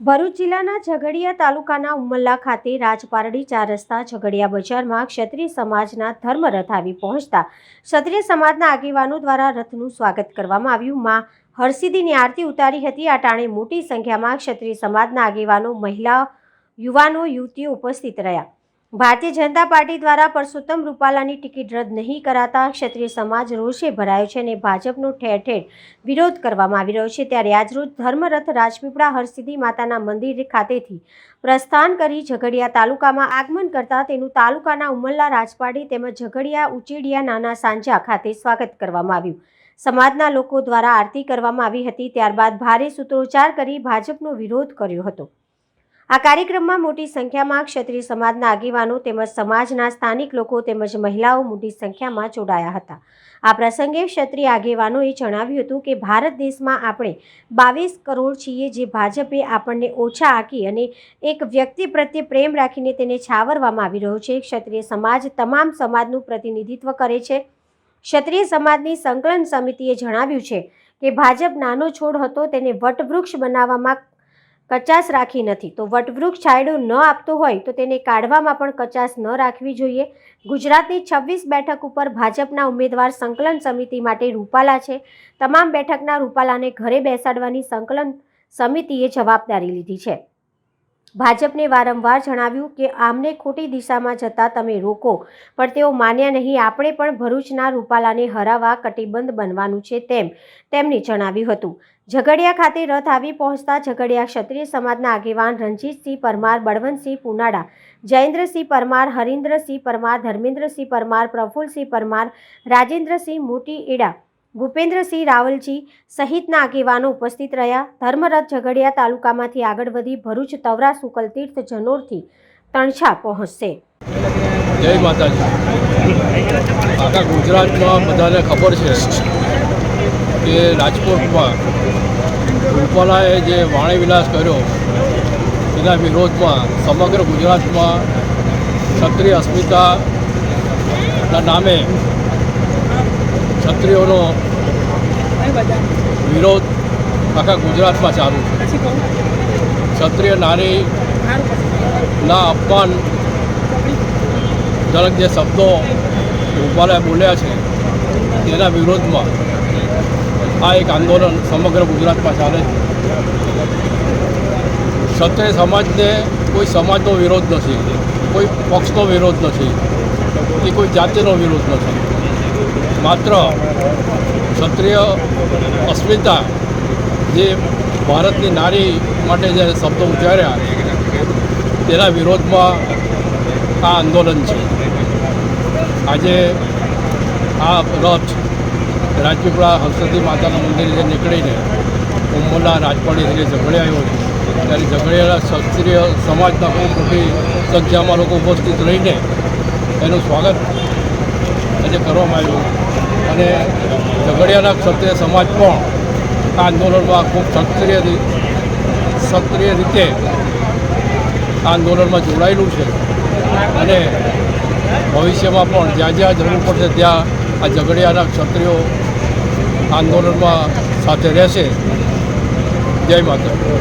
ભરૂચ જિલ્લાના ઝઘડિયા તાલુકાના ઉમલ્લા ખાતે રાજપારડી ચાર રસ્તા ઝઘડિયા બજારમાં ક્ષત્રિય સમાજના ધર્મરથ આવી પહોંચતા ક્ષત્રિય સમાજના આગેવાનો દ્વારા રથનું સ્વાગત કરવામાં આવ્યું. માં હરસિદ્ધિની આરતી ઉતારી હતી. આ ટાણે મોટી સંખ્યામાં ક્ષત્રિય સમાજના આગેવાનો, મહિલા, યુવાનો, યુવતીઓ ઉપસ્થિત રહ્યા. ભારતીય જનતા પાર્ટી દ્વારા પરસોત્તમ રૂપાલાની ટિકિટ રદ નહીં કરાતા ક્ષત્રિય સમાજ રોષે ભરાયો છે અને ભાજપનો ઠેર ઠેર વિરોધ કરવામાં આવી રહ્યો છે. ત્યારે આજરોજ ધર્મરથ રાજપીપળા હરસિદ્ધિ માતાના મંદિર ખાતેથી પ્રસ્થાન કરી ઝઘડિયા તાલુકામાં આગમન કરતા તેનું તાલુકાના ઉમલ્લા રાજપાડી તેમજ ઝઘડિયા ઉચેડિયા નાના સાંજા ખાતે સ્વાગત કરવામાં આવ્યું. સમાજના લોકો દ્વારા આરતી કરવામાં આવી હતી. ત્યારબાદ ભારે સૂત્રોચ્ચાર કરી ભાજપનો વિરોધ કર્યો હતો. આ કાર્યક્રમમાં મોટી સંખ્યામાં ક્ષત્રિય સમાજના આગેવાનો તેમજ સમાજના સ્થાનિક લોકો તેમજ મહિલાઓ મોટી સંખ્યામાં જોડાયા હતા. આ પ્રસંગે ક્ષત્રિય આગેવાનોએ જણાવ્યું હતું કે ભારત દેશમાં આપણે બાવીસ કરોડ છીએ જે ભાજપે આપણને ઓછા આંકી અને એક વ્યક્તિ પ્રત્યે પ્રેમ રાખીને તેને છાવરવામાં આવી રહ્યો છે. ક્ષત્રિય સમાજ તમામ સમાજનું પ્રતિનિધિત્વ કરે છે. ક્ષત્રિય સમાજની સંકલન સમિતિએ જણાવ્યું છે કે ભાજપ નાનો છોડ હતો તેને વટવૃક્ષ બનાવવામાં કચાશ રાખી નથી. તો વટવૃક્ષ છાંયડો ન આપતો હોય તો તેને કાઢવામાં પણ કચાશ ન રાખવી જોઈએ. ગુજરાતની છવ્વીસ બેઠક ઉપર ભાજપના ઉમેદવાર સંકલન સમિતિ માટે રૂપાલા છે. તમામ બેઠકના રૂપાલાને ઘરે બેસાડવાની સંકલન સમિતિએ જવાબદારી લીધી છે. ભાજપને વારંવાર જણાવ્યું કે આમને ખોટી દિશામાં જતા તમે રોકો, પણ તેઓ માન્યા નહીં. આપણે પણ ભરૂચના રૂપાલાને હરાવવા કટિબંધ બનવાનું છે તેમ તેમણે જણાવ્યું હતું. ઝઘડિયા ખાતે રથ આવી પહોંચતા ઝઘડિયા ક્ષત્રિય સમાજના આગેવાન રણજીતસિંહ પરમાર, બળવંતસિંહ પુનાડા, જયેન્દ્રસિંહ પરમાર, હરીન્દ્રસિંહ પરમાર, ધર્મેન્દ્રસિંહ પરમાર, પ્રફુલસિંહ પરમાર, રાજેન્દ્રસિંહ મોટી એડા ભૂપેન્દ્રસિંહ રાવલજી સહિતના આગેવાનો ઉપસ્થિત રહ્યા. ધર્મરથ ઝઘડિયા તાલુકામાંથી આગળ વધી ભરૂચ તવરા સુકલ તીર્થ જનોરથી તણછા પહોંચશે. જય માતાજી. આખા ગુજરાતમાં બધાને ખબર છે કે રાજકોટમાં રૂપાલાએ જે વાણી વિલાસ કર્યો, એના વિરોધમાં સમગ્ર ગુજરાતમાં ક્ષત્રિય અસ્મિતાના નામે ક્ષત્રિયોનો વિરોધ આખા ગુજરાતમાં ચાલુ છે. ક્ષત્રિય નારીના અપમાન જનક જે શબ્દો રૂપાલાએ બોલ્યા છે તેના વિરોધમાં આ એક આંદોલન સમગ્ર ગુજરાતમાં ચાલે છે. ક્ષત્રિય સમાજને કોઈ સમાજનો વિરોધ નથી કોઈ પક્ષનો વિરોધ નથી કે કોઈ જાતિનો વિરોધ નથી. માત્ર ક્ષત્રિય અસ્મિતા જે ભારતની નારી માટે જે શબ્દો ઉચ્ચાર્યા, તેના વિરોધમાં આ આંદોલન છે. આજે આ રથ રાજપીપળા હરસદી માતાના મંદિરે નીકળીને ઉમરના રાજપાડીથી ઝઘડે આવ્યો છે. ત્યારે ઝઘડિયાના ક્ષત્રિય સમાજના ખૂબ મોટી સંખ્યામાં લોકો ઉપસ્થિત રહીને એનું સ્વાગત આજે કરવામાં આવ્યું. અને ઝઘડિયાના ક્ષત્રિય સમાજ પણ આ આંદોલનમાં ખૂબ રી- સક્રિય રીતે આંદોલનમાં જોડાયેલું છે. અને ભવિષ્યમાં પણ જ્યાં જ્યાં જરૂર પડશે ત્યાં આ ઝઘડિયાના ક્ષત્રિયો આંદોલનમાં સાથે રહેશે. જય માતા